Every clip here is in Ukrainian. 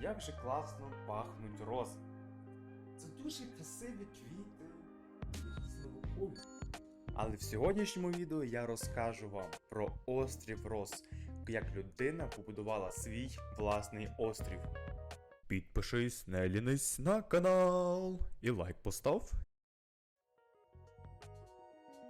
як же класно пахнуть рози. Це дуже красиві квіти різного кольору. Але в сьогоднішньому відео я розкажу вам про острів Роз, як людина побудувала свій власний острів. Підпишись, не лінись на канал і лайк постав.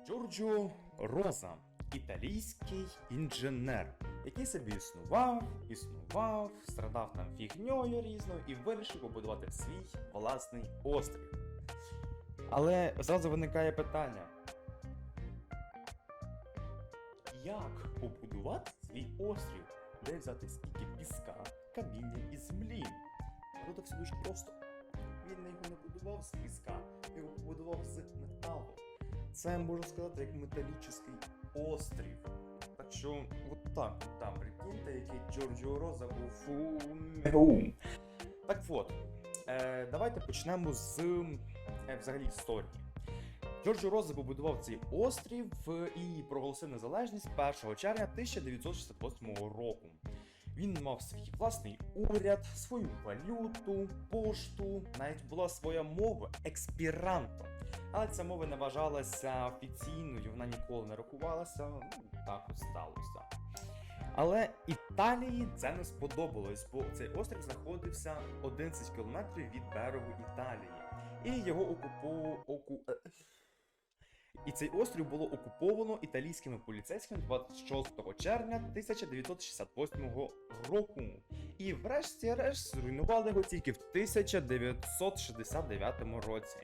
Джорджо Роза, італійський інженер, який собі існував, існував, страдав там фігньою різною і вирішив побудувати свій власний острів. Але зразу виникає питання: як побудувати свій острів? Де взяти стільки піска, каміння і землі? Тут все дуже просто. Він його не будував з піска, його побудував з металу. Це можна сказати як металічний острів. Так що, от так, от там, прикиньте, який Джорджіо Роза був фу. Так от, е, давайте почнемо з е, взагалі історії. Джорджо Роза побудував цей острів і проголосив незалежність 1 червня 1968 року. Він мав свій власний уряд, свою валюту, пошту, навіть була своя мова експіранто. Але ця мова не вважалася офіційною, вона ніколи не рахувалася. Ну, так от сталося. Але Італії це не сподобалось, бо цей острів знаходився 11 кілометрів від берегу Італії. І його окупу... оку... е, І цей острів було окуповано італійськими поліцейськими 26 червня 1968 року. І врешті-решт зруйнували його тільки в 1969 році.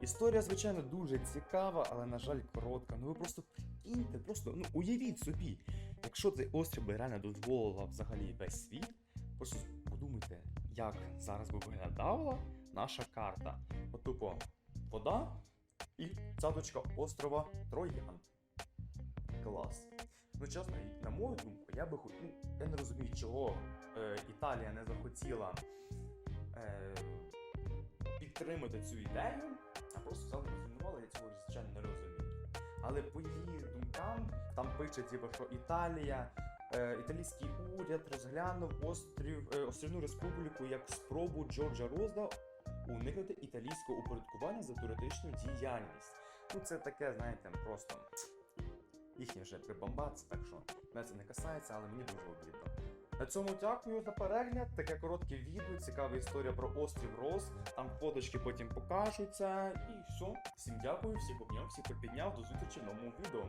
Історія, звичайно, дуже цікава, але, на жаль, коротка. Ну ви просто прикиньте, просто ну уявіть собі, якщо цей острів би реально дозволила взагалі весь світ, просто подумайте, як зараз би виглядала наша карта. От тупо вода і цяточка острова Троян. Клас. Ну, чесно, на мою думку, я би ну, я не розумію, чого е, Італія не захотіла е, підтримати цю ідею, а просто і я цього звичайно не розумію. Але по її думкам там пише, типу, що Італія, е, італійський уряд розглянув острів, е, острівну республіку як спробу Джорджа Роза уникнути італійського упорядкування за туристичну діяльність. Ну, це таке, знаєте, просто їхнє вже прибамбац, так що мене це не касається, але мені дуже обідно. На цьому дякую за перегляд. Таке коротке відео, цікава історія про острів Роз. Там фоточки потім покажуться. І все. Всім дякую, всіх обняв, всіх підняв. До зустрічі в новому відео.